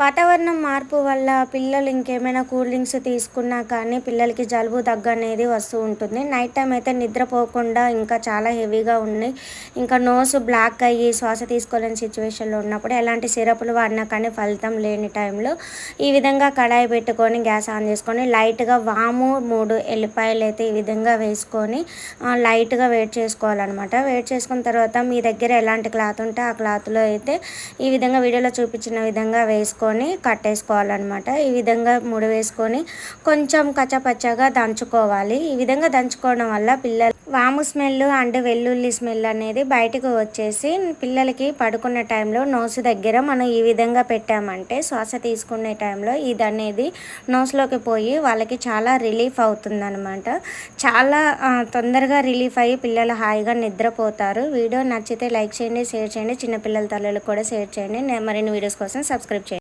వాతావరణం మార్పు వల్ల పిల్లలు ఇంకేమైనా కూల్ డ్రింక్స్ తీసుకున్నా కానీ పిల్లలకి జలుబు దగ్గనేది వస్తూ ఉంటుంది. నైట్ టైం అయితే నిద్రపోకుండా ఇంకా చాలా హెవీగా ఉంది. ఇంకా నోస్ బ్లాక్ అయ్యి శ్వాస తీసుకోలేని సిచ్యువేషన్లో ఉన్నప్పుడు ఎలాంటి సిరపులు వాడినా కానీ ఫలితం లేని టైంలో ఈ విధంగా కడాయి పెట్టుకొని గ్యాస్ ఆన్ చేసుకొని లైట్గా వాము మూడు ఎల్లిపాయలు అయితే ఈ విధంగా వేసుకొని లైట్గా వెయిట్ చేసుకోవాలన్నమాట. వెయిట్ చేసుకున్న తర్వాత మీ దగ్గర ఎలాంటి క్లాత్ ఉంటే ఆ క్లాత్లో అయితే ఈ విధంగా వీడియోలో చూపించిన విధంగా వేసుకొని వేసుకొని కట్టేసుకోవాలన్నమాట. ఈ విధంగా ముడి వేసుకొని కొంచెం కచ్చపచ్చగా దంచుకోవాలి. ఈ విధంగా దంచుకోవడం వల్ల పిల్లలు వాము స్మెల్ అండ్ వెల్లుల్లి స్మెల్ అనేది బయటకు వచ్చేసి పిల్లలకి పడుకున్న టైంలో నోసు దగ్గర మనం ఈ విధంగా పెట్టామంటే శ్వాస తీసుకునే టైంలో ఇది అనేది నోస్లోకి పోయి వాళ్ళకి చాలా రిలీఫ్ అవుతుందన్నమాట. చాలా తొందరగా రిలీఫ్ అయ్యి పిల్లలు హాయిగా నిద్రపోతారు. వీడియో నచ్చితే లైక్ చేయండి షేర్ చేయండి. చిన్నపిల్లల తల్లులకు కూడా షేర్ చేయండి. మరిన్ని వీడియోస్ కోసం సబ్స్క్రైబ్ చేయండి.